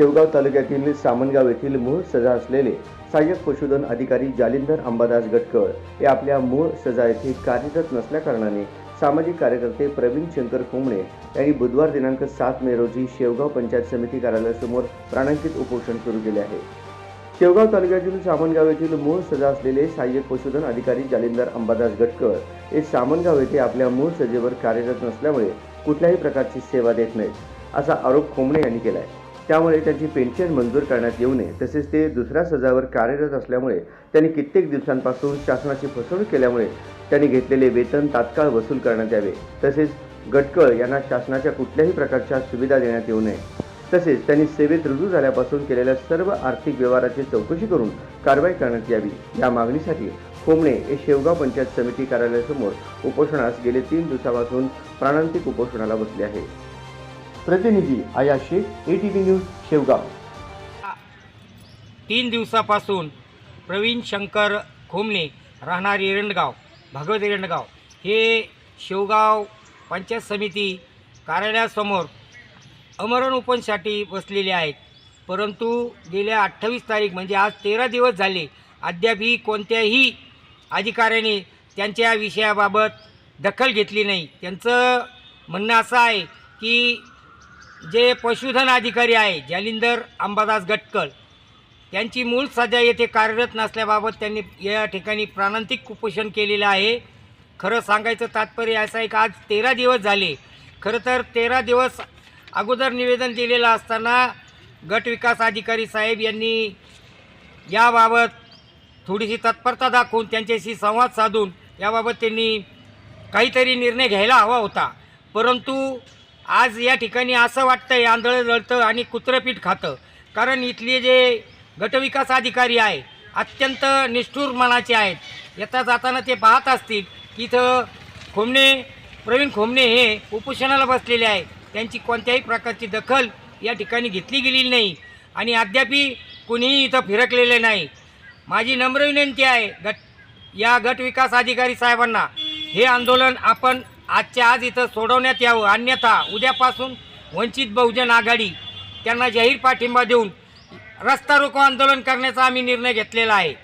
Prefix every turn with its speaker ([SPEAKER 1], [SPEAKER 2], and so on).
[SPEAKER 1] शेवगाव तालुक्यातील सामनगाव येथील मूळ सजा असलेले सहाय्यक पशुधन अधिकारी जालिंदर अंबादास गटकळ हे आपल्या मूळ सजा येथे कार्यरत नसल्याकारणाने सामाजिक कार्यकर्ते प्रवीण शंकर कोंबणे यांनी बुधवार दिनांक सात मे रोजी शेवगाव पंचायत समिती कार्यालयासमोर प्राणांकित उपोषण सुरू केले आहे. शेवगाव तालुक्यातील सामनगाव येथील मूळ सजा असलेले सहाय्यक पशुधन अधिकारी जालिंदर अंबादास गटकळ हे सामनगाव येथे आपल्या मूळ सजेवर कार्यरत नसल्यामुळे कुठल्याही प्रकारची सेवा देत नाहीत असा आरोप खोमणे यांनी केला आहे त्यामुळे त्यांची पेन्शन मंजूर करण्यात येऊ नये. तसेच ते दुसऱ्या सजावर कार्यरत असल्यामुळे त्यांनी कित्येक दिवसांपासून शासनाची फसवणूक केल्यामुळे त्यांनी घेतलेले वेतन तात्काळ वसूल करण्यात यावे. तसेच गटकळ यांना शासनाच्या कुठल्याही प्रकारच्या सुविधा देण्यात येऊ नये. तसेच त्यांनी सेवेत रुजू झाल्यापासून केलेल्या सर्व आर्थिक व्यवहाराची चौकशी करून कारवाई करण्यात यावी. या मागणीसाठी कोंबणे हे शेवगाव पंचायत समिती कार्यालयासमोर उपोषणास गेले तीन दिवसापासून प्राणांतिक उपोषणाला बसले आहे प्रतिनिधी Aaya Shaikh A T V news Shevgaon.
[SPEAKER 2] तीन दिवसापासून प्रवीण शंकर खोमणे राहणार एरंडगाव भगवत एरंडगाव हे शेवगाव पंचायत समिती कार्यालयासमोर अमरण उपनसाठी बसलेले आहेत. परंतु गेल्या अठ्ठावीस तारीख म्हणजे आज तेरा दिवस झाले अद्यापही कोणत्याही अधिकाऱ्याने त्यांच्या विषयाबाबत दखल घेतली नाही. त्यांचं म्हणणं असं आहे की जे पशुधन अधिकारी आहे जालिंदर अंबादास गटकळ त्यांची मूळ सध्या येथे कार्यरत नसल्याबाबत त्यांनी या ठिकाणी प्राणांतिक कुपोषण केलेलं आहे. खरं सांगायचं तात्पर्य असं आहे की आज तेरा दिवस झाले. खरं तर तेरा दिवस अगोदर निवेदन दिलेलं असताना गट विकास अधिकारी साहेब यांनी याबाबत थोडीशी तत्परता दाखवून त्यांच्याशी संवाद साधून याबाबत त्यांनी काहीतरी निर्णय घ्यायला हवा होता. परंतु आज या ठिकाणी असं वाटतं आहे आंधळं जळतं आणि कुत्रपीठ खातं. कारण इथले जे गटविकास अधिकारी आहे अत्यंत निष्ठूर मनाचे आहेत. येता जाताना ते पाहत असतील की इथं खोमणे प्रवीण खोमणे हे उपोषणाला बसलेले आहे त्यांची कोणत्याही प्रकारची दखल या ठिकाणी घेतली गेलेली नाही. आणि अद्यापी कुणीही इथं फिरकलेले नाही. माझी नम्र विनंती आहे गट या गट विकास अधिकारी साहेबांना हे आंदोलन आपण आजच्या आज इथं सोडवण्यात यावं. अन्यथा उद्यापासून वंचित बहुजन आघाडी त्यांना जाहीर पाठिंबा देऊन रस्ता रोको आंदोलन करण्याचा आम्ही निर्णय घेतलेला आहे.